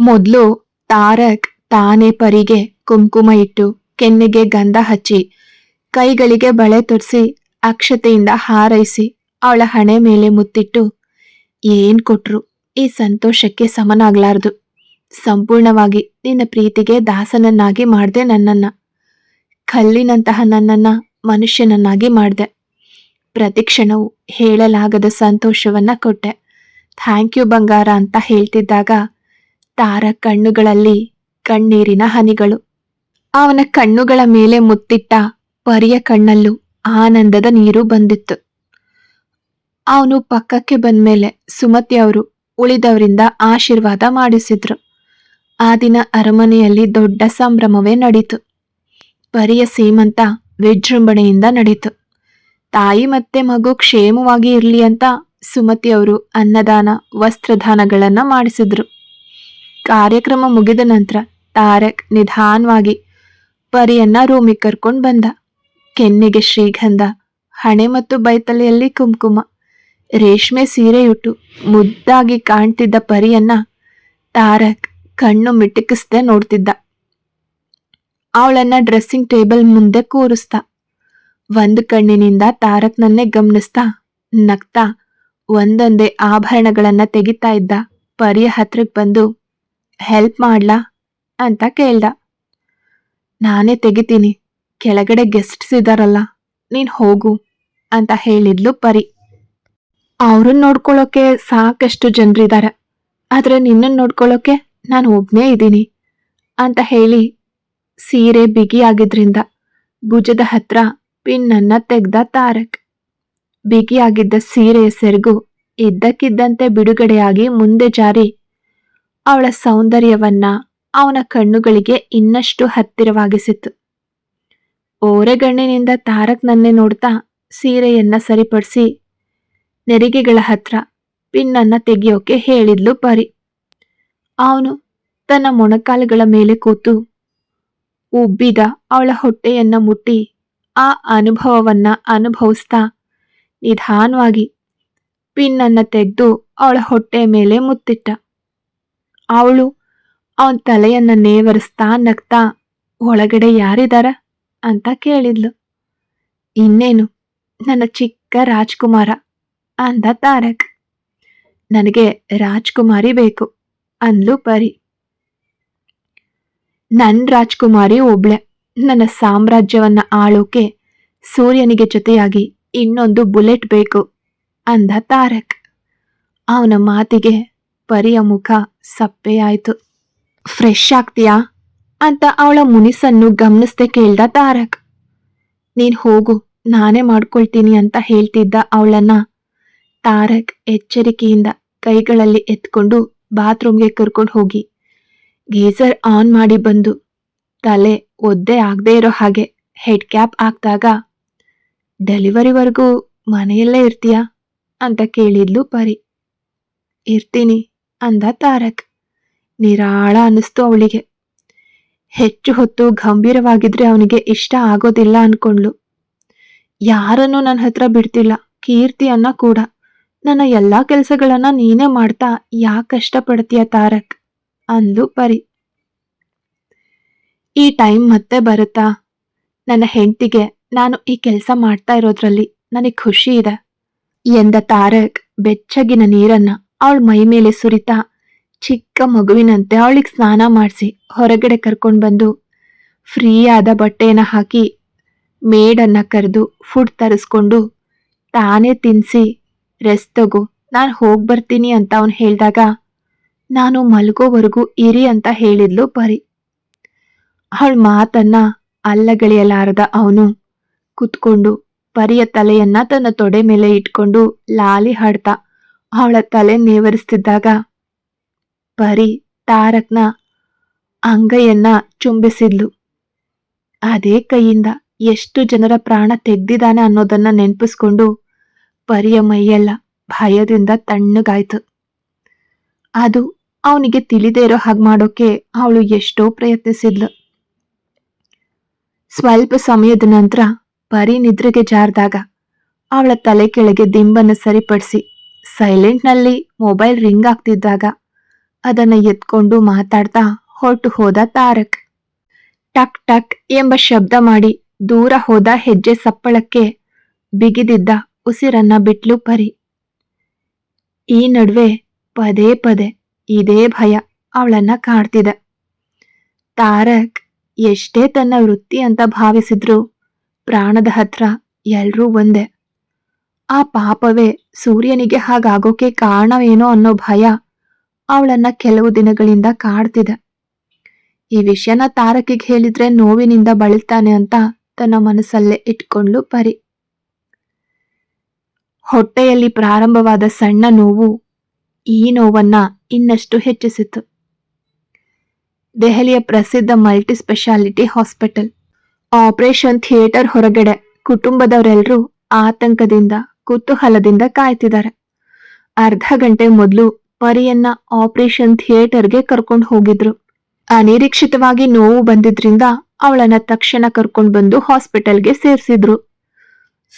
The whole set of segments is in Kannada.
ಮೊದ್ಲು ತಾರಕ್ ತಾನೇ ಪರಿಗೆ ಕುಂಕುಮ ಇಟ್ಟು ಕೆನ್ನೆಗೆ ಗಂಧ ಹಚ್ಚಿ, ಕೈಗಳಿಗೆ ಬಳೆ ತೊಡಿಸಿ, ಅಕ್ಷತೆಯಿಂದ ಹಾರೈಸಿ ಅವಳ ಹಣೆ ಮೇಲೆ ಮುತ್ತಿಟ್ಟು, ಏನ್ ಕೊಟ್ರು ಈ ಸಂತೋಷಕ್ಕೆ ಸಮನಾಗ್ಲಾರ್ದು. ಸಂಪೂರ್ಣವಾಗಿ ನಿನ್ನ ಪ್ರೀತಿಗೆ ದಾಸನನ್ನಾಗಿ ಮಾಡ್ದೆ ನನ್ನನ್ನ. ಕಲ್ಲಿನಂತಹ ನನ್ನನ್ನ ಮನುಷ್ಯನನ್ನಾಗಿ ಮಾಡ್ದೆ. ಪ್ರತಿಕ್ಷಣವು ಹೇಳಲಾಗದ ಸಂತೋಷವನ್ನ ಕೊಟ್ಟೆ. ಥ್ಯಾಂಕ್ ಯು ಬಂಗಾರ ಅಂತ ಹೇಳ್ತಿದ್ದಾಗ ತಾರ ಕಣ್ಣುಗಳಲ್ಲಿ ಕಣ್ಣೀರಿನ ಹನಿಗಳು. ಅವನ ಕಣ್ಣುಗಳ ಮೇಲೆ ಮುತ್ತಿಟ್ಟ ಪರಿಯ ಕಣ್ಣಲ್ಲೂ ಆನಂದದ ನೀರು ಬಂದಿತ್ತು. ಅವನು ಪಕ್ಕಕ್ಕೆ ಬಂದ್ಮೇಲೆ ಸುಮತಿ ಅವರು ಉಳಿದವರಿಂದ ಆಶೀರ್ವಾದ ಮಾಡಿಸಿದ್ರು. ಆ ದಿನ ಅರಮನೆಯಲ್ಲಿ ದೊಡ್ಡ ಸಂಭ್ರಮವೇ ನಡೀತು. ಪರಿಯ ಸೀಮಂತ ವಿಜೃಂಭಣೆಯಿಂದ ನಡೀತು. ತಾಯಿ ಮತ್ತೆ ಮಗು ಕ್ಷೇಮವಾಗಿ ಇರಲಿ ಅಂತ ಸುಮತಿ ಅವರು ಅನ್ನದಾನ, ವಸ್ತ್ರದಾನಗಳನ್ನು ಮಾಡಿಸಿದ್ರು. ಕಾರ್ಯಕ್ರಮ ಮುಗಿದ ನಂತರ ತಾರಕ್ ನಿಧಾನವಾಗಿ ಪರಿಯನ್ನ ರೂಮಿಗೆ ಕರ್ಕೊಂಡು ಬಂದ. ಕೆನ್ನಿಗೆ ಶ್ರೀಗಂಧ, ಹಣೆ ಮತ್ತು ಬೈತಲೆಯಲ್ಲಿ ಕುಂಕುಮ, ರೇಷ್ಮೆ ಸೀರೆಯುಟ್ಟು ಮುದ್ದಾಗಿ ಕಾಣ್ತಿದ್ದ ಪರಿಯನ್ನ ತಾರಕ್ ಕಣ್ಣು ಮಿಟುಕಿಸ್ದೆ ನೋಡ್ತಿದ್ದ. ಅವಳನ್ನ ಡ್ರೆಸ್ಸಿಂಗ್ ಟೇಬಲ್ ಮುಂದೆ ಕೂರಿಸ್ದ. ಒಂದು ಕಣ್ಣಿನಿಂದ ತಾರಕ್ನನ್ನೇ ಗಮನಿಸ್ತಾ, ನಗ್ತಾ ಒಂದೊಂದೇ ಆಭರಣಗಳನ್ನ ತೆಗಿತಾ ಇದ್ದ. ಪರಿಯ ಹತ್ರಕ್ಕೆ ಬಂದು ಹೆಲ್ಪ್ ಮಾಡ್ಲಾ ಅಂತ ಕೇಳ್ದ. ನಾನೇ ತೆಗಿತೀನಿ, ಕೆಳಗಡೆ ಗೆಸ್ಟ್ಸ್ ಇದ್ದಾರಲ್ಲ ನೀನು ಹೋಗು ಅಂತ ಹೇಳಿದ್ಲು ಪರಿ. ಅವ್ರನ್ನ ನೋಡ್ಕೊಳ್ಳೋಕೆ ಸಾಕಷ್ಟು ಜನರಿದ್ದಾರೆ ಆದರೆ ನಿನ್ನನ್ನು ನೋಡ್ಕೊಳ್ಳೋಕೆ ನಾನು ಒಬ್ಬನೇ ಇದ್ದೀನಿ ಅಂತ ಹೇಳಿ ಸೀರೆ ಬಿಗಿಯಾಗಿದ್ರಿಂದ ಭುಜದ ಹತ್ರ ಪಿನ್ನನ್ನು ತೆಗ್ದ ತಾರಕ್. ಬಿಗಿಯಾಗಿದ್ದ ಸೀರೆಯ ಸೆರಗು ಇದ್ದಕ್ಕಿದ್ದಂತೆ ಬಿಡುಗಡೆಯಾಗಿ ಮುಂದೆ ಜಾರಿ ಅವಳ ಸೌಂದರ್ಯವನ್ನ ಅವನ ಕಣ್ಣುಗಳಿಗೆ ಇನ್ನಷ್ಟು ಹತ್ತಿರವಾಗಿಸಿತು. ಓರೆಗಣ್ಣಿನಿಂದ ತಾರಕ್ನನ್ನೇ ನೋಡ್ತಾ ಸೀರೆಯನ್ನ ಸರಿಪಡಿಸಿ ನೆರಿಗೆಗಳ ಹತ್ರ ಪಿನ್ನನ್ನ ತೆಗೆಯೋಕೆ ಹೇಳಿದ್ಲು ಪರಿ. ಅವನು ತನ್ನ ಮೊಣಕಾಲುಗಳ ಮೇಲೆ ಕೂತು ಉಬ್ಬಿದ ಅವಳ ಹೊಟ್ಟೆಯನ್ನ ಮುಟ್ಟಿ ಆ ಅನುಭವವನ್ನ ಅನುಭವಿಸ್ತಾ ನಿಧಾನವಾಗಿ ಪಿನ್ನನ್ನ ತೆಗೆದು ಅವಳ ಹೊಟ್ಟೆಯ ಮೇಲೆ ಮುತ್ತಿಟ್ಟ. ಅವಳು, ಅವನ ತಲೆಯನ್ನ ನೇವರಿಸ್ತಾ ನಗ್ತಾ ಒಳಗಡೆ ಯಾರಿದಾರ? ಅಂತ ಕೇಳಿದ್ಲು. ಇನ್ನೇನು, ನನ್ನ ಚಿಕ್ಕ ರಾಜ್ಕುಮಾರ, ಅಂದ ತಾರಕ್. ನನಗೆ ರಾಜ್ಕುಮಾರಿ ಬೇಕು, ಅಂದ್ಲು ಪರಿ. ನನ್ನ ರಾಜ್ಕುಮಾರಿ ಒಬ್ಳೆ. ನನ್ನ ಸಾಮ್ರಾಜ್ಯವನ್ನ ಆಳೋಕೆ ಸೂರ್ಯನಿಗೆ ಜೊತೆಯಾಗಿ ಇನ್ನೊಂದು ಬುಲೆಟ್ ಬೇಕು, ಅಂದ ತಾರಕ್. ಅವನ ಮಾತಿಗೆ ಪರಿಯ ಮುಖ ಸಪ್ಪೆಯಾಯ್ತು ಫ್ರೆಶ್ ಆಗ್ತೀಯಾ? ಅಂತ ಅವಳ ಮುನಿಸನ್ನು ಗಮನಿಸ್ದೆ ಕೇಳ್ದ ತಾರಕ್. ನೀನ್ ಹೋಗು, ನಾನೇ ಮಾಡ್ಕೊಳ್ತೀನಿ ಅಂತ ಹೇಳ್ತಿದ್ದ ಅವಳನ್ನ. ತಾರಕ್ ಎಚ್ಚರಿಕೆಯಿಂದ ಕೈಗಳಲ್ಲಿ ಎತ್ಕೊಂಡು ಬಾತ್ರೂಮ್ಗೆ ಕರ್ಕೊಂಡು ಹೋಗಿ. ಗೀಸರ್ ಆನ್ ಮಾಡಿ ಬಂದು, ತಲೆ ಒದ್ದೆ ಆಗದೆ ಇರೋ ಹಾಗೆ ಹೆಡ್ ಕ್ಯಾಪ್ ಹಾಕ್ದಾಗ ಡೆಲಿವರಿವರೆಗೂ ಮನೆಯಲ್ಲೇ ಇರ್ತೀಯಾ? ಅಂತ ಕೇಳಿದ್ಲು ಪರಿ. ಇರ್ತೀನಿ ಅಂದ ತಾರಕ್. ನಿರಾಳ ಅನ್ನಿಸ್ತು ಅವಳಿಗೆ. ಹೆಚ್ಚು ಹೊತ್ತು ಗಂಭೀರವಾಗಿದ್ರೆ ಅವನಿಗೆ ಇಷ್ಟ ಆಗೋದಿಲ್ಲ ಅನ್ಕೊಂಡ್ಲು ಯಾರನ್ನು ನನ್ನ ಹತ್ರ ಬಿಡ್ತಿಲ್ಲ, ಕೀರ್ತಿಯನ್ನ ಕೂಡ. ನನ್ನ ಎಲ್ಲಾ ಕೆಲಸಗಳನ್ನ ನೀನೇ ಮಾಡ್ತಾ ಯಾಕೆ ಕಷ್ಟಪಡ್ತೀಯ ತಾರಕ್? ಅಂದು ಪರಿ. ಈ ಟೈಮ್ ಮತ್ತೆ ಬರುತ್ತಾ? ನನ್ನ ಹೆಂಡತಿಗೆ ನಾನು ಈ ಕೆಲಸ ಮಾಡ್ತಾ ಇರೋದ್ರಲ್ಲಿ ನನಗೆ ಖುಷಿ ಇದೆ. ಎಂದ ತಾರಕ್ ಬೆಚ್ಚಗಿನ ನೀರನ್ನ. ಅವಳ ಮೈ ಮೇಲೆ ಸುರಿತ ಚಿಕ್ಕ ಮಗುವಿನಂತೆ ಅವಳಿಗೆ ಸ್ನಾನ ಮಾಡಿಸಿ ಹೊರಗಡೆ ಕರ್ಕೊಂಡು ಬಂದು ಫ್ರೀಯಾದ ಬಟ್ಟೆನ ಹಾಕಿ ಮೇಡನ್ನು ಕರೆದು ಫುಡ್ ತರಿಸ್ಕೊಂಡು ತಾನೇ ತಿನ್ನಿಸಿ ರೆಸ್ಟ್ ತಗೋ, ನಾನು ಹೋಗಿ ಬರ್ತೀನಿ ಅಂತ ಅವನು ಹೇಳಿದಾಗ ನಾನು ಮಲಗೋವರೆಗೂ ಇರಿ ಅಂತ ಹೇಳಿದ್ಲು ಪರಿ. ಅವಳ ಮಾತನ್ನ ಅಲ್ಲಗಳಿಯಲಾರದ ಅವನು ಕುತ್ಕೊಂಡು ಪರಿಯ ತಲೆಯನ್ನ ತನ್ನ ತೊಡೆ ಮೇಲೆ ಇಟ್ಕೊಂಡು ಲಾಲಿ ಹಾಡ್ತಾ ಅವಳ ತಲೆ ನೇವರಿಸ್ತಿದ್ದಾಗ ಪರಿ ತಾರಕ್ನ ಅಂಗೈಯನ್ನ ಚುಂಬಿಸಿದ್ಲು. ಅದೇ ಕೈಯಿಂದ ಎಷ್ಟು ಜನರ ಪ್ರಾಣ ತೆಗ್ದಿದ್ದಾನೆ ಅನ್ನೋದನ್ನ ನೆನಪಿಸ್ಕೊಂಡು ಪರಿಯ ಮೈಯೆಲ್ಲ ಭಯದಿಂದ ತಣ್ಣಗಾಯ್ತು. ಅದು ಅವನಿಗೆ ತಿಳಿದೇ ಇರೋ ಹಾಗೆ ಮಾಡೋಕೆ ಅವಳು ಎಷ್ಟೋ ಪ್ರಯತ್ನಿಸಿದ್ಲು. ಸ್ವಲ್ಪ ಸಮಯದ ನಂತರ ಪರಿ ನಿದ್ರೆಗೆ ಜಾರಿದಾಗ ಅವಳ ತಲೆ ಕೆಳಗೆ ದಿಂಬನ್ನು ಸರಿಪಡಿಸಿ ಸೈಲೆಂಟ್ನಲ್ಲಿ ಮೊಬೈಲ್ ರಿಂಗ್ ಆಗ್ತಿದ್ದಾಗ ಅದನ್ನು ಎತ್ಕೊಂಡು ಮಾತಾಡ್ತಾ ಹೊರಟು ಹೋದ ತಾರಕ್. ಟಕ್ ಟಕ್ ಎಂಬ ಶಬ್ದ ಮಾಡಿ ದೂರ ಹೋದ ಹೆಜ್ಜೆ ಸಪ್ಪಳಕ್ಕೆ ಬಿಗಿದಿದ್ದ ಉಸಿರನ್ನ ಬಿಟ್ಲು ಪರಿ. ಈ ನಡುವೆ ಪದೇ ಪದೇ ಇದೇ ಭಯ ಅವಳನ್ನ ಕಾಡ್ತಿದೆ ತಾರಕ್ ಎಷ್ಟೇ ತನ್ನ ವೃತ್ತಿ ಅಂತ ಭಾವಿಸಿದ್ರು ಪ್ರಾಣದ ಹತ್ರ ಎಲ್ರೂ ಒಂದೇ. ಆ ಪಾಪವೇ ಸೂರ್ಯನಿಗೆ ಹಾಗಾಗೋಕೆ ಕಾರಣವೇನೋ ಅನ್ನೋ ಭಯ ಅವಳನ್ನ ಕೆಲವು ದಿನಗಳಿಂದ ಕಾಡ್ತಿದೆ. ಈ ವಿಷಯನ ತಾರಕಿಗೆ ಹೇಳಿದ್ರೆ ನೋವಿನಿಂದ ಬಳಲ್ತಾನೆ ಅಂತ ತನ್ನ ಮನಸ್ಸಲ್ಲೇ ಇಟ್ಕೊಂಡ್ಲು ಪರಿ. ಹೊಟ್ಟೆಯಲ್ಲಿ ಪ್ರಾರಂಭವಾದ ಸಣ್ಣ ನೋವು ಈ ನೋವನ್ನ ಇನ್ನಷ್ಟು ಹೆಚ್ಚಿಸಿತು. ದೆಹಲಿಯ ಪ್ರಸಿದ್ಧ multi speciality hospital, operation theatre ಹೊರಗಡೆ ಕುಟುಂಬದವರೆಲ್ಲರೂ ಆತಂಕದಿಂದ ಕುತೂಹಲದಿಂದ ಕಾಯ್ತಿದ್ದಾರೆ. ಅರ್ಧ ಗಂಟೆ ಮೊದಲು ಪರಿಯನ್ನ ಆಪರೇಷನ್ ಥಿಯೇಟರ್ಗೆ ಕರ್ಕೊಂಡು ಹೋಗಿದ್ರು. ಅನಿರೀಕ್ಷಿತವಾಗಿ ನೋವು ಬಂದಿದ್ರಿಂದ ಅವಳನ್ನ ತಕ್ಷಣ ಕರ್ಕೊಂಡು ಬಂದು ಹಾಸ್ಪಿಟಲ್ಗೆ ಸೇರಿಸಿದ್ರು.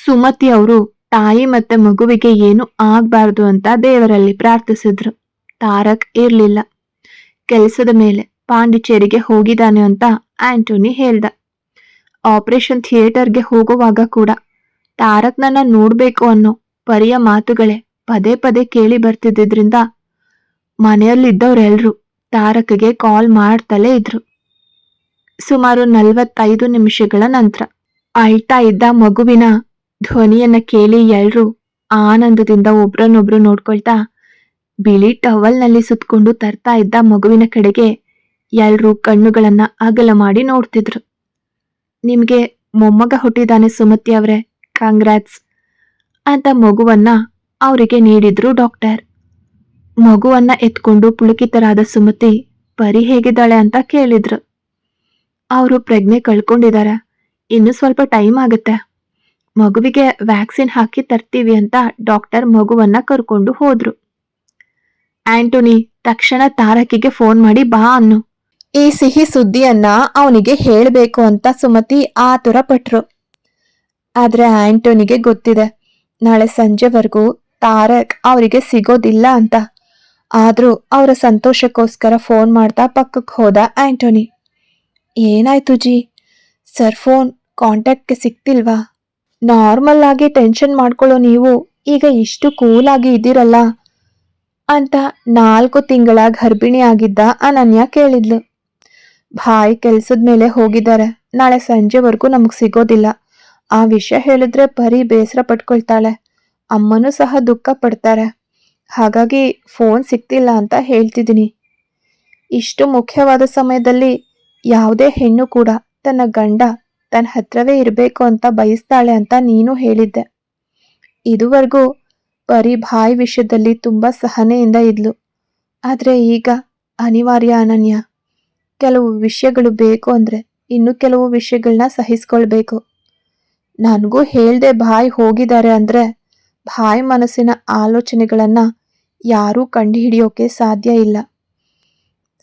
ಸುಮತಿ ಅವರು ತಾಯಿ ಮತ್ತೆ ಮಗುವಿಗೆ ಏನು ಆಗ್ಬಾರ್ದು ಅಂತ ದೇವರಲ್ಲಿ ಪ್ರಾರ್ಥಿಸಿದ್ರು. ತಾರಕ್ ಇರ್ಲಿಲ್ಲ. ಕೆಲಸದ ಮೇಲೆ ಪಾಂಡಿಚೇರಿಗೆ ಹೋಗಿದ್ದಾನೆ ಅಂತ ಆಂಟೋನಿ ಹೇಳ್ದ. ಆಪರೇಷನ್ ಥಿಯೇಟರ್ಗೆ ಹೋಗುವಾಗ ಕೂಡ ತಾರಕ್ ನನ್ನ ನೋಡ್ಬೇಕು ಅನ್ನೋ ಪರಿಯ ಮಾತುಗಳೇ ಪದೇ ಪದೇ ಕೇಳಿ ಬರ್ತಿದ್ದಿದ್ರಿಂದ ಮನೆಯಲ್ಲಿದ್ದವರೆಲ್ರು ತಾರಕ್ಗೆ ಕಾಲ್ ಮಾಡ್ತಲೇ ಇದ್ರು. ಸುಮಾರು ನಲವತ್ತೈದು ನಿಮಿಷಗಳ ನಂತರ ಅಳ್ತಾ ಇದ್ದ ಮಗುವಿನ ಧ್ವನಿಯನ್ನ ಕೇಳಿ ಎಲ್ರೂ ಆನಂದದಿಂದ ಒಬ್ರನ್ನೊಬ್ರು ನೋಡ್ಕೊಳ್ತಾ ಬಿಳಿ ಟವಲ್ನಲ್ಲಿ ಸುತ್ಕೊಂಡು ತರ್ತಾ ಇದ್ದ ಮಗುವಿನ ಕಡೆಗೆ ಎಲ್ರೂ ಕಣ್ಣುಗಳನ್ನ ಅಗಲ ಮಾಡಿ ನೋಡ್ತಿದ್ರು. ನಿಮ್ಗೆ ಮೊಮ್ಮಗ ಹುಟ್ಟಿದಾನೆ ಸುಮತಿ ಅವ್ರೆ ಕಾಂಗ್ರಾಟ್ಸ್. ಅಂತ ಮಗುವನ್ನ ಅವರಿಗೆ ನೀಡಿದ್ರು ಡಾಕ್ಟರ್. ಮಗುವನ್ನ ಎತ್ಕೊಂಡು ಪುಳುಕಿತರಾದ ಸುಮತಿ ಪರಿ ಹೇಗಿದ್ದಾಳೆ? ಅಂತ ಕೇಳಿದ್ರು. ಅವರು ಪ್ರಜ್ಞೆ ಕಳ್ಕೊಂಡಿದ್ದಾರೆ ಇನ್ನು ಸ್ವಲ್ಪ ಟೈಮ್ ಆಗುತ್ತೆ. ಮಗುವಿಗೆ ವ್ಯಾಕ್ಸಿನ್ ಹಾಕಿ ತರ್ತೀವಿ ಅಂತ ಡಾಕ್ಟರ್ ಮಗುವನ್ನ ಕರ್ಕೊಂಡು ಹೋದ್ರು. ಆಂಟೋನಿ, ತಕ್ಷಣ ತಾರಕಿಗೆ ಫೋನ್ ಮಾಡಿ ಬಾ ಅನ್ನು. ಈ ಸಿಹಿ ಸುದ್ದಿಯನ್ನ ಅವನಿಗೆ ಹೇಳಬೇಕು ಅಂತ ಸುಮತಿ ಆತುರ ಪಟ್ರು. ಆದ್ರೆ ಆಂಟೋನಿಗೆ ಗೊತ್ತಿದೆ. ನಾಳೆ ಸಂಜೆವರೆಗೂ ತಾರಕ್ ಅವರಿಗೆ ಸಿಗೋದಿಲ್ಲ ಅಂತ. ಆದ್ರೂ ಅವರ ಸಂತೋಷಕ್ಕೋಸ್ಕರ ಫೋನ್ ಮಾಡ್ತಾ ಪಕ್ಕಕ್ಕೆ ಹೋದ ಆಂಟೋನಿ. ಏನಾಯ್ತು ಜಿ? ಸರ್ ಫೋನ್ ಕಾಂಟ್ಯಾಕ್ಟ್ಗೆ ಸಿಕ್ತಿಲ್ವಾ? ನಾರ್ಮಲ್ ಆಗಿ ಟೆನ್ಷನ್ ಮಾಡ್ಕೊಳ್ಳೋ ನೀವು ಈಗ ಇಷ್ಟು ಕೂಲ್ ಆಗಿ ಇದ್ದೀರಲ್ಲ ಅಂತ ನಾಲ್ಕು ತಿಂಗಳ ಗರ್ಭಿಣಿ ಆಗಿದ್ದ ಅನನ್ಯ ಕೇಳಿದ್ಲು. ಭಾಯ್ ಕೆಲ್ಸದ ಮೇಲೆ ಹೋಗಿದ್ದಾರೆ. ನಾಳೆ ಸಂಜೆವರೆಗೂ ನಮಗೆ ಸಿಗೋದಿಲ್ಲ. ಆ ವಿಷಯ ಹೇಳಿದ್ರೆ ಪರಿ ಬೇಸರ ಪಟ್ಕೊಳ್ತಾಳೆ. ಅಮ್ಮನೂ ಸಹ ದುಃಖ ಪಡ್ತಾರೆ. ಹಾಗಾಗಿ ಫೋನ್ ಸಿಕ್ತಿಲ್ಲ ಅಂತ ಹೇಳ್ತಿದ್ದೀನಿ. ಇಷ್ಟು ಮುಖ್ಯವಾದ ಸಮಯದಲ್ಲಿ ಯಾವುದೇ ಹೆಣ್ಣು ಕೂಡ ತನ್ನ ಗಂಡ ತನ್ನ ಹತ್ರವೇ ಇರಬೇಕು ಅಂತ ಬಯಸ್ತಾಳೆ ಅಂತ ನೀನು ಹೇಳಿದ್ದೆ. ಇದುವರೆಗೂ ಪರಿ ಭಾಯ್ ವಿಷಯದಲ್ಲಿ ತುಂಬಾ ಸಹನೆಯಿಂದ ಇದ್ಲು. ಆದ್ರೆ ಈಗ ಅನಿವಾರ್ಯ ಅನನ್ಯ. ಕೆಲವು ವಿಷಯಗಳು ಬೇಕು ಅಂದ್ರೆ ಇನ್ನು ಕೆಲವು ವಿಷಯಗಳನ್ನ ಸಹಿಸ್ಕೊಳ್ಬೇಕು. ನನಗೂ ಹೇಳ್ದೆ ಭಾಯ್ ಹೋಗಿದ್ದಾರೆ ಅಂದ್ರೆ ಭಾಯ್ ಮನಸ್ಸಿನ ಆಲೋಚನೆಗಳನ್ನು ಯಾರೂ ಕಂಡುಹಿಡಿಯೋಕೆ ಸಾಧ್ಯ ಇಲ್ಲ.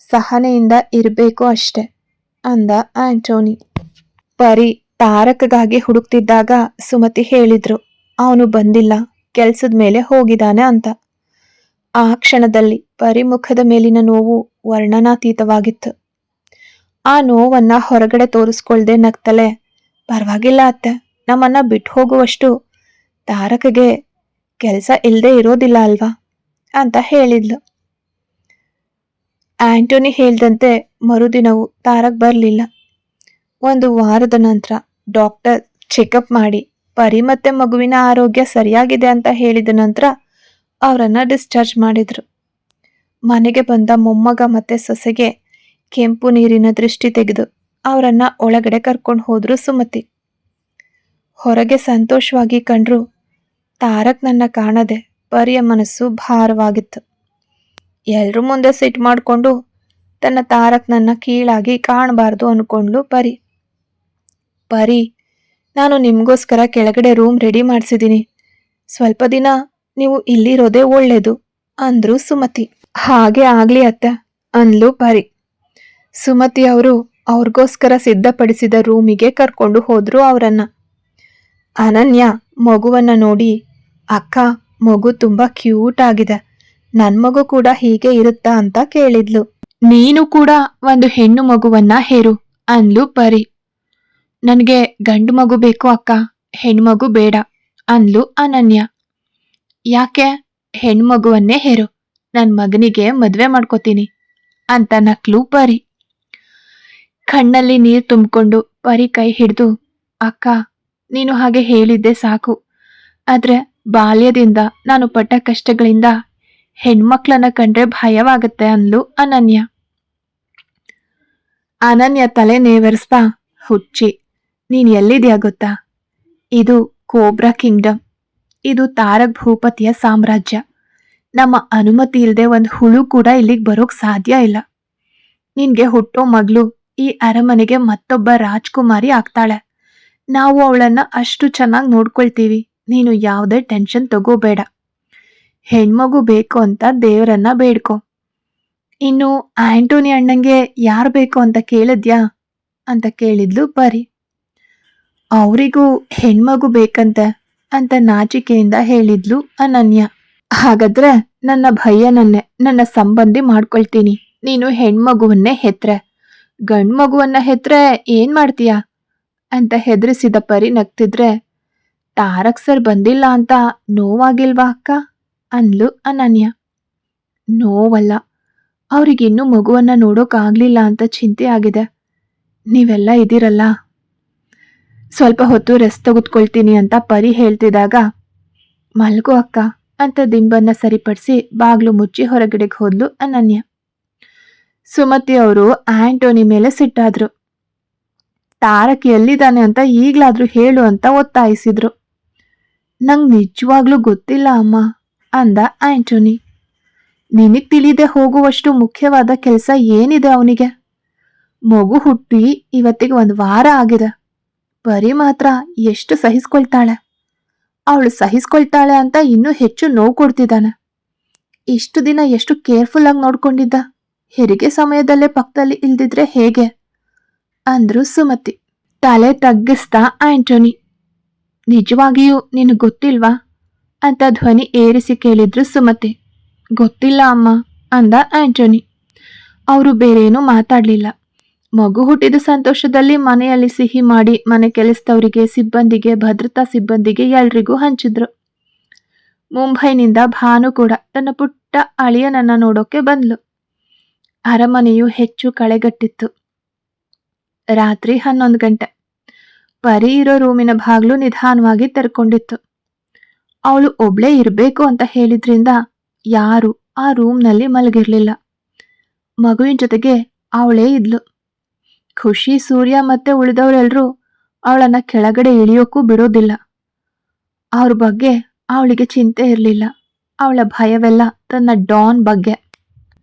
ಸಹನೆಯಿಂದ ಇರಬೇಕು ಅಷ್ಟೆ, ಅಂದ ಆಂಟೋನಿ. ಪರಿ ತಾರಕಗಾಗಿ ಹುಡುಕ್ತಿದ್ದಾಗ ಸುಮತಿ ಹೇಳಿದ್ರು, ಅವನು ಬಂದಿಲ್ಲ, ಕೆಲಸದ ಮೇಲೆ ಹೋಗಿದ್ದಾನೆ ಅಂತ. ಆ ಕ್ಷಣದಲ್ಲಿ ಪರಿಮುಖದ ಮೇಲಿನ ನೋವು ವರ್ಣನಾತೀತವಾಗಿತ್ತು. ಆ ನೋವನ್ನ ಹೊರಗಡೆ ತೋರಿಸ್ಕೊಳ್ದೆ ನಗ್ತಲೆ, ಪರವಾಗಿಲ್ಲ ಅತ್ತೆ ನಮ್ಮನ್ನ ಬಿಟ್ಟು ಹೋಗುವಷ್ಟು ತಾರಕಗೆ ಕೆಲಸ ಇಲ್ಲದೆ ಇರೋದಿಲ್ಲ ಅಲ್ವಾ? ಅಂತ ಹೇಳಿದ್ಲು. ಆಂಟೋನಿ ಹೇಳ್ದಂತೆ ಮರುದಿನವು ತಾರಕ್ ಬರಲಿಲ್ಲ. ಒಂದು ವಾರದ ನಂತರ ಡಾಕ್ಟರ್ ಚೆಕಪ್ ಮಾಡಿ, ಪರಿ ಮತ್ತೆ ಮಗುವಿನ ಆರೋಗ್ಯ ಸರಿಯಾಗಿದೆ ಅಂತ ಹೇಳಿದ ನಂತರ ಅವರನ್ನ ಡಿಸ್ಚಾರ್ಜ್ ಮಾಡಿದರು. ಮನೆಗೆ ಬಂದ ಮೊಮ್ಮಗ ಮತ್ತೆ ಸೊಸೆಗೆ ಕೆಂಪು ನೀರಿನ ದೃಷ್ಟಿ ತೆಗೆದು ಅವರನ್ನ ಒಳಗಡೆ ಕರ್ಕೊಂಡು ಹೋದರು ಸುಮತಿ. ಹೊರಗೆ ಸಂತೋಷವಾಗಿ ಕಂಡ್ರು ತಾರಕ್ ನನ್ನ ಕಾಣದೆ ಪರಿಯ ಮನಸ್ಸು ಭಾರವಾಗಿತ್ತು. ಎಲ್ರ ಮುಂದೆ ಸಿಟ್ ಮಾಡಿಕೊಂಡು ತನ್ನ ತಾರಕ್ ನನ್ನ ಕೀಳಾಗಿ ಕಾಣಬಾರ್ದು ಅನ್ಕೊಂಡ್ಲು ಪರಿ. ಪರಿ, ನಾನು ನಿಮಗೋಸ್ಕರ ಕೆಳಗಡೆ ರೂಮ್ ರೆಡಿ ಮಾಡಿಸಿದ್ದೀನಿ ಸ್ವಲ್ಪ ದಿನ ನೀವು ಇಲ್ಲಿರೋದೇ ಒಳ್ಳೇದು ಅಂದ್ರು ಸುಮತಿ. ಹಾಗೆ ಆಗಲಿ ಅತ್ತ, ಅಂದ್ಲು ಪರಿ. ಸುಮತಿ ಅವರು ಅವ್ರಿಗೋಸ್ಕರ ಸಿದ್ಧಪಡಿಸಿದ ರೂಮಿಗೆ ಕರ್ಕೊಂಡು ಹೋದ್ರು ಅವರನ್ನ. ಅನನ್ಯ ಮಗುವನ್ನ ನೋಡಿ, ಅಕ್ಕ, ಮಗು ತುಂಬಾ ಕ್ಯೂಟ್ ಆಗಿದೆ. ನನ್ ಮಗು ಕೂಡ ಹೀಗೆ ಇರುತ್ತಾ ಅಂತ ಕೇಳಿದ್ಲು. ನೀನು ಕೂಡ ಒಂದು ಹೆಣ್ಣು ಮಗುವನ್ನ ಹೇರು, ಅಂದ್ಲು ಪರಿ. ನನಗೆ ಗಂಡು ಮಗು ಬೇಕು ಅಕ್ಕ ಹೆಣ್ಮಗು ಬೇಡ ಅನ್ಲು ಅನನ್ಯ. ಯಾಕೆ? ಹೆಣ್ಮಗುವನ್ನೇ ಹೇರು. ನನ್ ಮಗನಿಗೆ ಮದುವೆ ಮಾಡ್ಕೋತೀನಿ, ಅಂತ ನಕ್ಲು ಪರಿ. ಕಣ್ಣಲ್ಲಿ ನೀರು ತುಂಬಿಕೊಂಡು ಪರಿ ಕೈ ಹಿಡಿದು, ಅಕ್ಕ ನೀನು ಹಾಗೆ ಹೇಳಿದ್ದೆ ಸಾಕು. ಆದರೆ ಬಾಲ್ಯದಿಂದ ನಾನು ಪಟ್ಟ ಕಷ್ಟಗಳಿಂದ ಹೆಣ್ಮಕ್ಳನ್ನ ಕಂಡ್ರೆ ಭಯವಾಗತ್ತೆ ಅನ್ಲು ಅನನ್ಯ. ಅನನ್ಯ ತಲೆ ನೇವರ್ಸ್ತಾ, ಹುಚ್ಚಿ, ನೀನ್ ಎಲ್ಲಿದ್ಯಾ ಗೊತ್ತಾ? ಇದು ಕೋಬ್ರಾ ಕಿಂಗ್ಡಮ್. ಇದು ತಾರಕ್ ಭೂಪತಿಯ ಸಾಮ್ರಾಜ್ಯ. ನಮ್ಮ ಅನುಮತಿ ಇಲ್ಲದೆ ಒಂದು ಹುಳು ಕೂಡ ಇಲ್ಲಿಗೆ ಬರೋಕ್ ಸಾಧ್ಯ ಇಲ್ಲ. ನಿನ್ಗೆ ಹುಟ್ಟೋ ಮಗಳು ಈ ಅರಮನೆಗೆ ಮತ್ತೊಬ್ಬ ರಾಜ್ಕುಮಾರಿ ಆಗ್ತಾಳೆ. ನಾವು ಅವಳನ್ನ ಅಷ್ಟು ಚೆನ್ನಾಗಿ ನೋಡ್ಕೊಳ್ತೀವಿ. ನೀನು ಯಾವುದೇ ಟೆನ್ಷನ್ ತಗೋಬೇಡ. ಹೆಣ್ಮಗು ಬೇಕು ಅಂತ ದೇವರನ್ನ ಬೇಡ್ಕೊ. ಇನ್ನು ಆಂಟೋನಿ ಅಣ್ಣಂಗೆ ಯಾರು ಬೇಕು ಅಂತ ಕೇಳಿದ್ಯಾ? ಅಂತ ಕೇಳಿದ್ಲು ಪರಿ. ಅವರಿಗೂ ಹೆಣ್ಮಗು ಬೇಕಂತೆ ಅಂತ ನಾಚಿಕೆಯಿಂದ ಹೇಳಿದ್ಲು ಅನನ್ಯ. ಹಾಗಾದ್ರೆ ನನ್ನ ಭಯ್ಯನನ್ನೇ ನನ್ನ ಸಂಬಂಧಿ ಮಾಡ್ಕೊಳ್ತೀನಿ. ನೀನು ಹೆಣ್ಮಗುವನ್ನೇ ಹೆತ್ರೆ. ಗಂಡ್ಮಗುವನ್ನ ಹೆತ್ರೆ ಏನ್ ಮಾಡ್ತೀಯ? ಅಂತ ಹೆದರಿಸಿದ ಪರಿ ನಗ್ತಿದ್ರೆ, ತಾರಕ್ ಸರ್ ಬಂದಿಲ್ಲ ಅಂತ ನೋವಾಗಿಲ್ವಾ ಅಕ್ಕ? ಅನ್ಲು ಅನನ್ಯ. ನೋವಲ್ಲ ಅವ್ರಿಗಿನ್ನೂ ಮಗುವನ್ನ ನೋಡೋಕ್ಕಾಗಲಿಲ್ಲ ಅಂತ ಚಿಂತೆ ಆಗಿದೆ. ನೀವೆಲ್ಲ ಇದ್ದೀರಲ್ಲ? ಸ್ವಲ್ಪ ಹೊತ್ತು ರೆಸ್ಟ್ ತೆಗೆದುಕೊಳ್ತೀನಿ ಅಂತ ಪರಿ ಹೇಳ್ತಿದ್ದಾಗ, ಮಲ್ಗೋ ಅಕ್ಕ ಅಂತ ದಿಂಬನ್ನ ಸರಿಪಡಿಸಿ ಬಾಗ್ಲು ಮುಚ್ಚಿ ಹೊರಗಡೆಗೆ ಹೋದ್ಲು ಅನನ್ಯ. ಸುಮತಿ ಅವರು ಆಂಟೋನಿ ಮೇಲೆ ಸಿಟ್ಟಾದ್ರು. ತಾರಕ್ ಎಲ್ಲಿದ್ದಾನೆ ಅಂತ ಈಗಲಾದರೂ ಹೇಳು ಅಂತ ಒತ್ತಾಯಿಸಿದ್ರು. ನಂಗೆ ನಿಜವಾಗ್ಲೂ ಗೊತ್ತಿಲ್ಲ ಅಮ್ಮ, ಅಂದ ಆಂಟೋನಿ. ನಿನಗ್ ತಿಳಿದೆ ಹೋಗುವಷ್ಟು ಮುಖ್ಯವಾದ ಕೆಲಸ ಏನಿದೆ ಅವನಿಗೆ? ಮಗು ಹುಟ್ಟಿ ಇವತ್ತಿಗೆ ಒಂದು ವಾರ ಆಗಿದೆ. ಬರೀ ಮಾತ್ರ ಎಷ್ಟು ಸಹಿಸ್ಕೊಳ್ತಾಳೆ? ಅವಳು ಸಹಿಸ್ಕೊಳ್ತಾಳೆ ಅಂತ ಇನ್ನೂ ಹೆಚ್ಚು ನೋವು ಕೊಡ್ತಿದ್ದಾನೆ. ಇಷ್ಟು ದಿನ ಎಷ್ಟು ಕೇರ್ಫುಲ್ ಆಗಿ ನೋಡ್ಕೊಂಡಿದ್ದ? ಹೆರಿಗೆ ಸಮಯದಲ್ಲೇ ಪಕ್ಕದಲ್ಲಿ ಇಲ್ದಿದ್ರೆ ಹೇಗೆ? ಅಂದ್ರು ಸುಮತಿ. ತಲೆ ತಗ್ಗಿಸ್ತಾ, ಆಂಟೋನಿ, ನಿಜವಾಗಿಯೂ ನಿನಗೆ ಗೊತ್ತಿಲ್ವಾ? ಅಂತ ಧ್ವನಿ ಏರಿಸಿ ಕೇಳಿದ್ರು ಸುಮತಿ. ಗೊತ್ತಿಲ್ಲ ಅಮ್ಮ, ಅಂದ ಆಂಟೋನಿ. ಅವರು ಬೇರೇನೂ ಮಾತಾಡಲಿಲ್ಲ. ಮಗು ಹುಟ್ಟಿದ ಸಂತೋಷದಲ್ಲಿ ಮನೆಯಲ್ಲಿ ಸಿಹಿ ಮಾಡಿ ಮನೆ ಕೆಲಸದವರಿಗೆ, ಸಿಬ್ಬಂದಿಗೆ, ಭದ್ರತಾ ಸಿಬ್ಬಂದಿಗೆ ಎಲ್ರಿಗೂ ಹಂಚಿದ್ರು. ಮುಂಬೈನಿಂದ ಭಾನು ಕೂಡ ತನ್ನ ಪುಟ್ಟ ಅಳಿಯನನ್ನ ನೋಡೋಕೆ ಬಂದ್ಲು. ಅರಮನೆಯು ಹೆಚ್ಚು ಕಳೆಗಟ್ಟಿತ್ತು. ರಾತ್ರಿ ಹನ್ನೊಂದು ಗಂಟೆ. ಪರಿ ಇರೋ ರೂಮಿನ ಬಾಗ್ಲು ನಿಧಾನವಾಗಿ ತೆರ್ಕೊಂಡಿತ್ತು. ಅವಳು ಒಬ್ಳೇ ಇರಬೇಕು ಅಂತ ಹೇಳಿದ್ರಿಂದ ಯಾರು ಆ ರೂಮ್ನಲ್ಲಿ ಮಲಗಿರಲಿಲ್ಲ. ಮಗುವಿನ ಜೊತೆಗೆ ಅವಳೇ ಇದ್ಲು. ಖುಷಿ ಸೂರ್ಯ ಮತ್ತೆ ಉಳಿದವರೆಲ್ಲರೂ ಅವಳನ್ನ ಕೆಳಗಡೆ ಇಳಿಯೋಕ್ಕೂ ಬಿಡೋದಿಲ್ಲ. ಅವ್ರ ಬಗ್ಗೆ ಅವಳಿಗೆ ಚಿಂತೆ ಇರಲಿಲ್ಲ. ಅವಳ ಭಯವೆಲ್ಲ ತನ್ನ ಡಾನ್ ಬಗ್ಗೆ.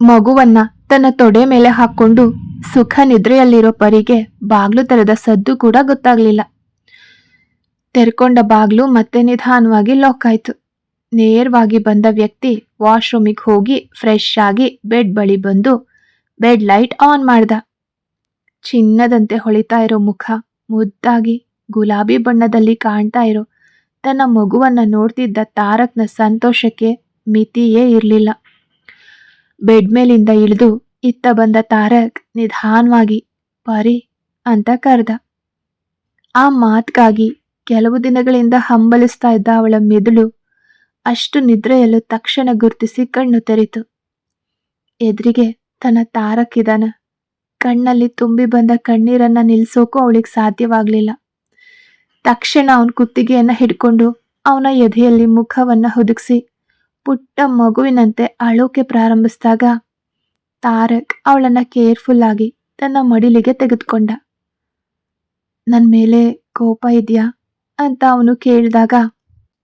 ಮಗುವನ್ನ ತನ್ನ ತೊಡೆ ಮೇಲೆ ಹಾಕೊಂಡು ಸುಖ ನಿದ್ರೆಯಲ್ಲಿರೋ ಪರಿಗೆ ಬಾಗ್ಲು ತೆರೆದ ಸದ್ದು ಕೂಡ ಗೊತ್ತಾಗ್ಲಿಲ್ಲ. ತೆರ್ಕೊಂಡ ಬಾಗ್ಲು ಮತ್ತೆ ನಿಧಾನವಾಗಿ ಲಾಕ್ ಆಯ್ತು. ನೇರವಾಗಿ ಬಂದ ವ್ಯಕ್ತಿ ವಾಶ್ರೂಮಿಗೆ ಹೋಗಿ ಫ್ರೆಶ್ ಆಗಿ ಬೆಡ್ ಬಳಿ ಬಂದು ಬೆಡ್ ಲೈಟ್ ಆನ್ ಮಾಡ್ದ. ಚಿನ್ನದಂತೆ ಹೊಳಿತಾ ಇರೋ ಮುಖ, ಮುದ್ದಾಗಿ ಗುಲಾಬಿ ಬಣ್ಣದಲ್ಲಿ ಕಾಣ್ತಾ ಇರೋ ತನ್ನ ಮಗುವನ್ನ ನೋಡ್ತಿದ್ದ ತಾರಕ್ನ ಸಂತೋಷಕ್ಕೆ ಮಿತಿಯೇ ಇರಲಿಲ್ಲ. ಬೆಡ್ ಮೇಲಿಂದ ಇಳಿದು ಇತ್ತ ಬಂದ ತಾರಕ್ ನಿಧಾನವಾಗಿ ಪರಿ ಅಂತ ಕರೆದ. ಆ ಮಾತ್ಗಾಗಿ ಕೆಲವು ದಿನಗಳಿಂದ ಹಂಬಲಿಸ್ತಾ ಇದ್ದ ಅವಳ ಮೆದುಳು ಅಷ್ಟು ನಿದ್ರೆಯಲ್ಲೂ ತಕ್ಷಣ ಗುರುತಿಸಿ ಕಣ್ಣು ತೆರಿತು ಎದುರಿಗೆ ತನ್ನ ತಾರಕ್ ಇದ್ದಾನ ಕಣ್ಣಲ್ಲಿ ತುಂಬಿ ಬಂದ ಕಣ್ಣೀರನ್ನ ನಿಲ್ಸೋಕು ಅವಳಿಗೆ ಸಾಧ್ಯವಾಗಲಿಲ್ಲ. ತಕ್ಷಣ ಅವನ ಕುತ್ತಿಗೆಯನ್ನ ಹಿಡ್ಕೊಂಡು ಅವನ ಎದೆಯಲ್ಲಿ ಮುಖವನ್ನ ಹುದುಗಿಸಿ ಪುಟ್ಟ ಮಗುವಿನಂತೆ ಅಳೋಕೆ ಪ್ರಾರಂಭಿಸಿದಾಗ ತಾರಕ್ ಅವಳನ್ನ ಕೇರ್ಫುಲ್ ಆಗಿ ತನ್ನ ಮಡಿಲಿಗೆ ತೆಗೆದುಕೊಂಡ. ನನ್ನ ಮೇಲೆ ಕೋಪ ಇದೆಯಾ? ಅಂತ ಅವನು ಕೇಳಿದಾಗ,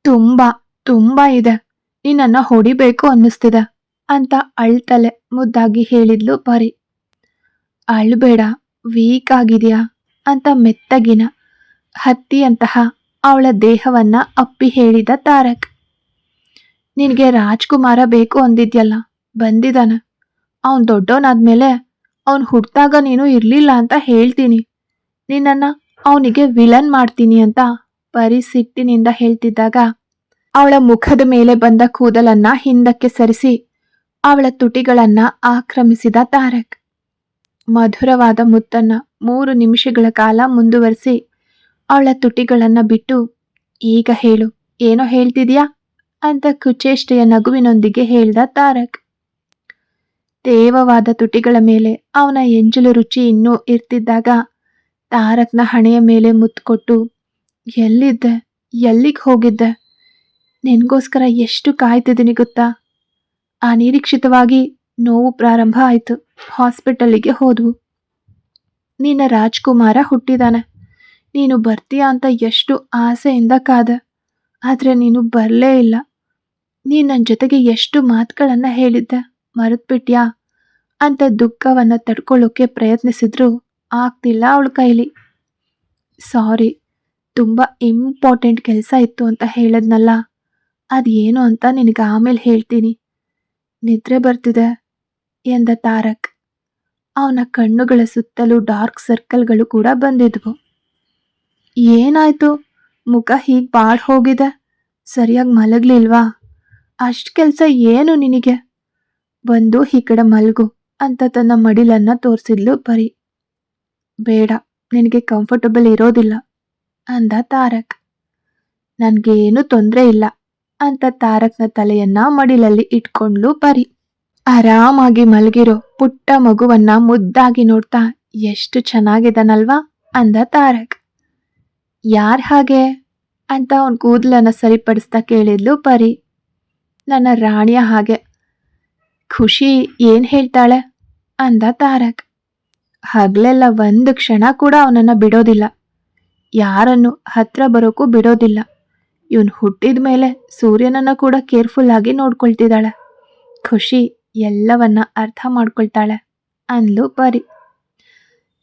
ತುಂಬಾ ತುಂಬಾ ಇದೆ. ನಿನ್ನನ್ನ ಹೊಡಿಬೇಕು ಅನ್ನಿಸ್ತಿದೆ ಅಂತ ಅಳ್ತಲೆ ಮುದ್ದಾಗಿ ಹೇಳಿದ್ಲು ಪರಿ. ಅಳ್ಬೇಡ, ವೀಕ್ ಆಗಿದೆಯಾ? ಅಂತ ಮೆತ್ತಗಿನ ಹತ್ತಿಯಂತಹ ಅವಳ ದೇಹವನ್ನ ಅಪ್ಪಿ ಹೇಳಿದ ತಾರಕ್. ನಿನಗೆ ರಾಜ್ಕುಮಾರ ಬೇಕು ಅಂದಿದ್ಯಲ್ಲ, ಬಂದಿದಾನ. ಅವನ್ ದೊಡ್ಡವನಾದ್ಮೇಲೆ ಅವನ್ ಹುಟ್ಟಿದಾಗ ನೀನು ಇರ್ಲಿಲ್ಲ ಅಂತ ಹೇಳ್ತೀನಿ. ನಿನ್ನನ್ನು ಅವನಿಗೆ ವಿಲನ್ ಮಾಡ್ತೀನಿ ಅಂತ ಪರಿ ಸಿಟ್ಟಿನಿಂದ ಹೇಳ್ತಿದ್ದಾಗ ಅವಳ ಮುಖದ ಮೇಲೆ ಬಂದ ಕೂದಲನ್ನ ಹಿಂದಕ್ಕೆ ಸರಿಸಿ ಅವಳ ತುಟಿಗಳನ್ನ ಆಕ್ರಮಿಸಿದ ತಾರಕ್. ಮಧುರವಾದ ಮುತ್ತನ್ನ ಮೂರು ನಿಮಿಷಗಳ ಕಾಲ ಮುಂದುವರಿಸಿ ಅವಳ ತುಟಿಗಳನ್ನ ಬಿಟ್ಟು, ಈಗ ಹೇಳು, ಏನೋ ಹೇಳ್ತಿದ್ಯಾ? ಅಂತ ಕುಚೇಷ್ಟೆಯ ನಗುವಿನೊಂದಿಗೆ ಹೇಳ್ದ ತಾರಕ್. ತೇವವಾದ ತುಟಿಗಳ ಮೇಲೆ ಅವನ ಎಂಜಲು ರುಚಿ ಇನ್ನೂ ಇರ್ತಿದ್ದಾಗ ತಾರಕ್ನ ಹಣೆಯ ಮೇಲೆ ಮುತ್ಕೊಟ್ಟು, ಎಲ್ಲಿದ್ದೆ? ಎಲ್ಲಿಗೆ ಹೋಗಿದ್ದೆ? ನಿನಗೋಸ್ಕರ ಎಷ್ಟು ಕಾಯ್ತಿದ್ದೀನಿ ಗೊತ್ತಾ? ಅನಿರೀಕ್ಷಿತವಾಗಿ ನೋವು ಪ್ರಾರಂಭ ಆಯಿತು. ಹಾಸ್ಪಿಟಲ್ಲಿಗೆ ಹೋದ್ವು. ನಿನ್ನ ರಾಜ್ಕುಮಾರ ಹುಟ್ಟಿದಾನೆ. ನೀನು ಬರ್ತೀಯಾ ಅಂತ ಎಷ್ಟು ಆಸೆಯಿಂದ ಕಾದ. ಆದರೆ ನೀನು ಬರಲೇ ಇಲ್ಲ. ನೀನು ನನ್ನ ಜೊತೆಗೆ ಎಷ್ಟು ಮಾತುಗಳನ್ನು ಹೇಳಿದ್ದೆ? ಮರೆತ್ಬಿಟ್ಯಾ? ಅಂತ ದುಃಖವನ್ನು ತಡ್ಕೊಳ್ಳೋಕ್ಕೆ ಪ್ರಯತ್ನಿಸಿದ್ರು ಆಗ್ತಿಲ್ಲ ಅವಳ ಕೈಲಿ. ಸಾರಿ, ತುಂಬ ಇಂಪಾರ್ಟೆಂಟ್ ಕೆಲಸ ಇತ್ತು ಅಂತ ಹೇಳದ್ನಲ್ಲ. ಅದೇನು ಅಂತ ನಿನಗೆ ಆಮೇಲೆ ಹೇಳ್ತೀನಿ. ನಿದ್ರೆ ಬರ್ತಿದೆ ಎಂದ ತಾರಕ್. ಅವನ ಕಣ್ಣುಗಳ ಸುತ್ತಲೂ ಡಾರ್ಕ್ ಸರ್ಕಲ್ಗಳು ಕೂಡ ಬಂದಿದ್ವು. ಏನಾಯ್ತು? ಮುಖ ಹೀಗೆ ಬಾಡ್ ಹೋಗಿದೆ? ಸರಿಯಾಗಿ ಮಲಗ್ಲಿಲ್ವಾ? ಅಷ್ಟು ಕೆಲಸ ಏನು ನಿನಗೆ? ಬಂದು ಈ ಕಡೆ ಮಲಗು ಅಂತ ತನ್ನ ಮಡಿಲನ್ನ ತೋರಿಸಿದ್ಲು ಪರಿ ಬೇಡ, ನಿನಗೆ ಕಂಫರ್ಟಬಲ್ ಇರೋದಿಲ್ಲ ಅಂದ ತಾರಕ್. ನನಗೇನು ತೊಂದರೆ ಇಲ್ಲ ಅಂತ ತಾರಕ್ನ ತಲೆಯನ್ನ ಮಡಿಲಲ್ಲಿ ಇಟ್ಕೊಂಡ್ಲು ಪರಿ ಆರಾಮಾಗಿ ಮಲಗಿರೋ ಪುಟ್ಟ ಮಗುವನ್ನ ಮುದ್ದಾಗಿ ನೋಡ್ತಾ ಎಷ್ಟು ಚೆನ್ನಾಗಿದ್ದಾನಲ್ವಾ ಅಂದ ತಾರಕ್. ಯಾರ್ ಹಾಗೆ? ಅಂತ ಅವನ್ ಕೂದಲನ್ನ ಸರಿಪಡಿಸ್ತಾ ಕೇಳಿದ್ಲು ಪರಿ ನನ್ನ ರಾಣಿಯ ಹಾಗೆ. ಖುಷಿ ಏನು ಹೇಳ್ತಾಳೆ? ಅಂದ ತಾರಕ್. ಹಗಲೆಲ್ಲ ಒಂದು ಕ್ಷಣ ಕೂಡ ಅವನನ್ನು ಬಿಡೋದಿಲ್ಲ. ಯಾರನ್ನು ಹತ್ರ ಬರೋಕ್ಕೂ ಬಿಡೋದಿಲ್ಲ. ಇವನು ಹುಟ್ಟಿದ ಮೇಲೆ ಸೂರ್ಯನನ್ನು ಕೂಡ ಕೇರ್ಫುಲ್ ಆಗಿ ನೋಡ್ಕೊಳ್ತಿದ್ದಾಳೆ. ಖುಷಿ ಎಲ್ಲವನ್ನ ಅರ್ಥ ಮಾಡ್ಕೊಳ್ತಾಳೆ ಅಂದ್ಲು ಪರಿ.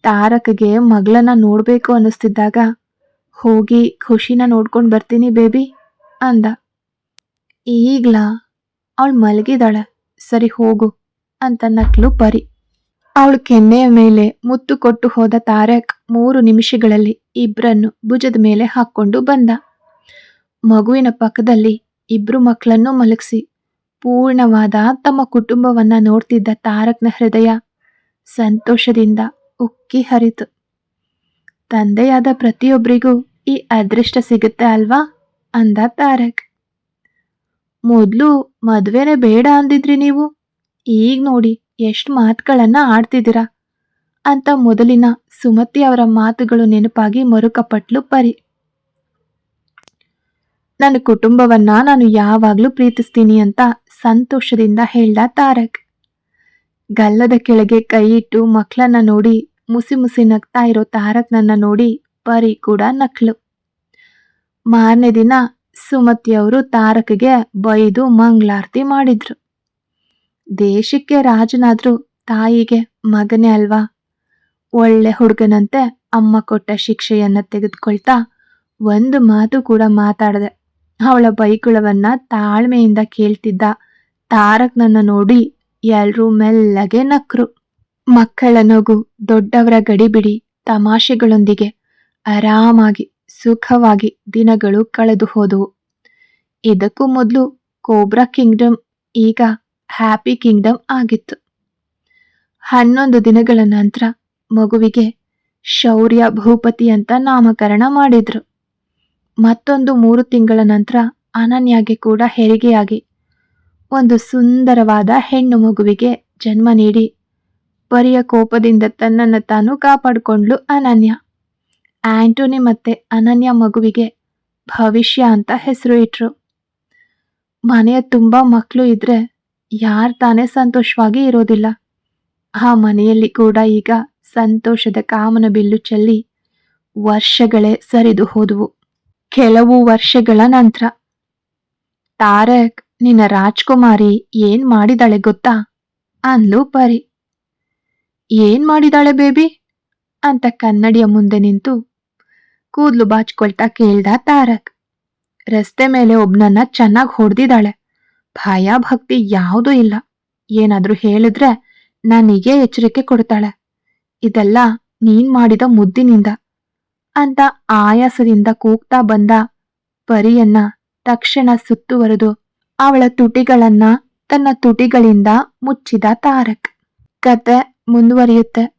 ತಾರಕ್ಗೆ ಮಗಳನ್ನ ನೋಡಬೇಕು ಅನ್ನಿಸ್ತಿದ್ದಾಗ, ಹೋಗಿ ಖುಷಿನ ನೋಡ್ಕೊಂಡು ಬರ್ತೀನಿ ಬೇಬಿ, ಅಂದ. ಈಗ್ಲಾ ಅವಳು ಮಲಗಿದಾಳೆ. ಸರಿ ಹೋಗು ಅಂತ ನಕ್ಲು ಪರಿ. ಅವಳು ಕೆನ್ನೆಯ ಮೇಲೆ ಮುತ್ತು ಕೊಟ್ಟು ಹೋದ ತಾರಕ್ ಮೂರು ನಿಮಿಷಗಳಲ್ಲಿ ಇಬ್ಬರನ್ನು ಭುಜದ ಮೇಲೆ ಹಾಕ್ಕೊಂಡು ಬಂದ. ಮಗುವಿನ ಪಕ್ಕದಲ್ಲಿ ಇಬ್ರು ಮಕ್ಕಳನ್ನು ಮಲಗಿಸಿ. ಪೂರ್ಣವಾದ ತಮ್ಮ ಕುಟುಂಬವನ್ನ ನೋಡ್ತಿದ್ದ ತಾರಕ್ನ ಹೃದಯ ಸಂತೋಷದಿಂದ ಉಕ್ಕಿ ಹರಿತು. ತಂದೆಯಾದ ಪ್ರತಿಯೊಬ್ಬರಿಗೂ ಈ ಅದೃಷ್ಟ ಸಿಗುತ್ತೆ ಅಲ್ವಾ? ಅಂದ ತಾರಕ್. ಮೊದಲು ಮದುವೆನೇ ಬೇಡ ಅಂದಿದ್ರಿ ನೀವು? ಈಗ ನೋಡಿ ಎಷ್ಟು ಮಾತುಗಳನ್ನ ಆಡ್ತಿದ್ದೀರಾ? ಅಂತ ಮೊದಲಿನ ಸುಮತಿ ಅವರ ಮಾತುಗಳು ನೆನಪಾಗಿ ಮರುಕಪಟ್ಲು ಪರಿ. ನನ್ನ ಕುಟುಂಬವನ್ನ ನಾನು ಯಾವಾಗಲೂ ಪ್ರೀತಿಸ್ತೀನಿ ಅಂತ ಸಂತೋಷದಿಂದ ಹೇಳ್ದ ತಾರಕ್. ಗಲ್ಲದ ಕೆಳಗೆ ಕೈ ಇಟ್ಟು ಮಕ್ಕಳನ್ನ ನೋಡಿ ಮುಸಿ ಮುಸಿ ನಗ್ತಾ ಇರೋ ತಾರಕ್ನನ್ನ ನೋಡಿ ಪರಿ ಕೂಡ ನಕ್ಲು. ಮಾರನೇ ದಿನ ಸುಮತಿಯವರು ತಾರಕ್ಗೆ ಬೈದು ಮಂಗಳಾರತಿ ಮಾಡಿದ್ರು. ದೇಶಕ್ಕೆ ರಾಜನಾದ್ರೂ ತಾಯಿಗೆ ಮಗನೇ ಅಲ್ವಾ? ಒಳ್ಳೆ ಹುಡುಗನಂತೆ ಅಮ್ಮ ಕೊಟ್ಟ ಶಿಕ್ಷೆಯನ್ನ ತೆಗೆದುಕೊಳ್ತಾ ಒಂದು ಮಾತು ಕೂಡ ಮಾತಾಡದೆ ಅವಳ ಬೈಗುಳವನ್ನ ತಾಳ್ಮೆಯಿಂದ ಕೇಳ್ತಿದ್ದ ತಾರಕ್ನನ್ನ ನೋಡಿ ಎಲ್ರೂ ಮೆಲ್ಲಗೆ ನಕ್ರು. ಮಕ್ಕಳ ನಗು ದೊಡ್ಡವರ ಗಡಿಬಿಡಿ ತಮಾಷೆಗಳೊಂದಿಗೆ ಆರಾಮಾಗಿ ಸುಖವಾಗಿ ದಿನಗಳು ಕಳೆದು ಹೋದವು ಇದಕ್ಕೂ ಮೊದಲು ಕೋಬ್ರಾ ಕಿಂಗ್ಡಮ್ ಈಗ ಹ್ಯಾಪಿ ಕಿಂಗ್ಡಮ್ ಆಗಿತ್ತು. ಹನ್ನೊಂದು ದಿನಗಳ ನಂತರ ಮಗುವಿಗೆ ಶೌರ್ಯ, ಭೂಪತಿ ಅಂತ ನಾಮಕರಣ ಮಾಡಿದ್ರು. ಮತ್ತೊಂದು ಮೂರು ತಿಂಗಳ ನಂತರ ಅನನ್ಯಾಗೆ ಕೂಡ ಹೆರಿಗೆಯಾಗಿ ಒಂದು ಸುಂದರವಾದ ಹೆಣ್ಣು ಮಗುವಿಗೆ ಜನ್ಮ ನೀಡಿ, ಪರಿಯ ಕೋಪದಿಂದ ತನ್ನನ್ನು ತಾನು ಕಾಪಾಡಿಕೊಂಡ್ಲು ಅನನ್ಯ. ಆಂಟೋನಿ ಮತ್ತೆ ಅನನ್ಯ ಮಗುವಿಗೆ ಭವಿಷ್ಯ ಅಂತ ಹೆಸರು ಇಟ್ರು. ಮನೆಯ ತುಂಬ ಮಕ್ಕಳು ಇದ್ರೆ ಯಾರು ತಾನೇ ಸಂತೋಷವಾಗಿ ಇರೋದಿಲ್ಲ. ಆ ಮನೆಯಲ್ಲಿ ಕೂಡ ಈಗ ಸಂತೋಷದ ಕಾಮನ ಬಿಲ್ಲು ಚೆಲ್ಲಿ ವರ್ಷಗಳೇ ಸರಿದು ಹೋದವು. ಕೆಲವು ವರ್ಷಗಳ ನಂತರ. ತಾರಕ್, ನಿನ್ನ ರಾಜ್ಕುಮಾರಿ ಏನ್ ಮಾಡಿದಾಳೆ ಗೊತ್ತಾ? ಅಂದ್ಲು ಪರಿ. ಏನ್ ಮಾಡಿದಾಳೆ ಬೇಬಿ? ಅಂತ ಕನ್ನಡಿಯ ಮುಂದೆ ನಿಂತು ಕೂದ್ಲು ಬಾಚ್ಕೊಳ್ತಾ ಕೇಳ್ದ ತಾರಕ್. ರಸ್ತೆ ಮೇಲೆ ಒಬ್ನನ್ನ ಚೆನ್ನಾಗಿ ಹೊಡೆದಿದ್ದಾಳೆ. ಭಯ ಭಕ್ತಿ ಯಾವುದೂ ಇಲ್ಲ. ಏನಾದ್ರೂ ಹೇಳಿದ್ರೆ ನನಗೆ ಎಚ್ಚರಿಕೆ ಕೊಡ್ತಾಳೆ. ಇದೆಲ್ಲ ನೀನ್ ಮಾಡಿದ ಮುದ್ದಿನಿಂದ. ಅಂತ ಆಯಾಸದಿಂದ ಕೂಗ್ತಾ ಬಂದ ಪರಿಯನ್ನ ತಕ್ಷಣ ಸುತ್ತುವರೆದು ಅವಳ ತುಟಿಗಳನ್ನ ತನ್ನ ತುಟಿಗಳಿಂದ ಮುಚ್ಚಿದ ತಾರಕ್. ಕತೆ ಮುಂದುವರಿಯುತ್ತೆ.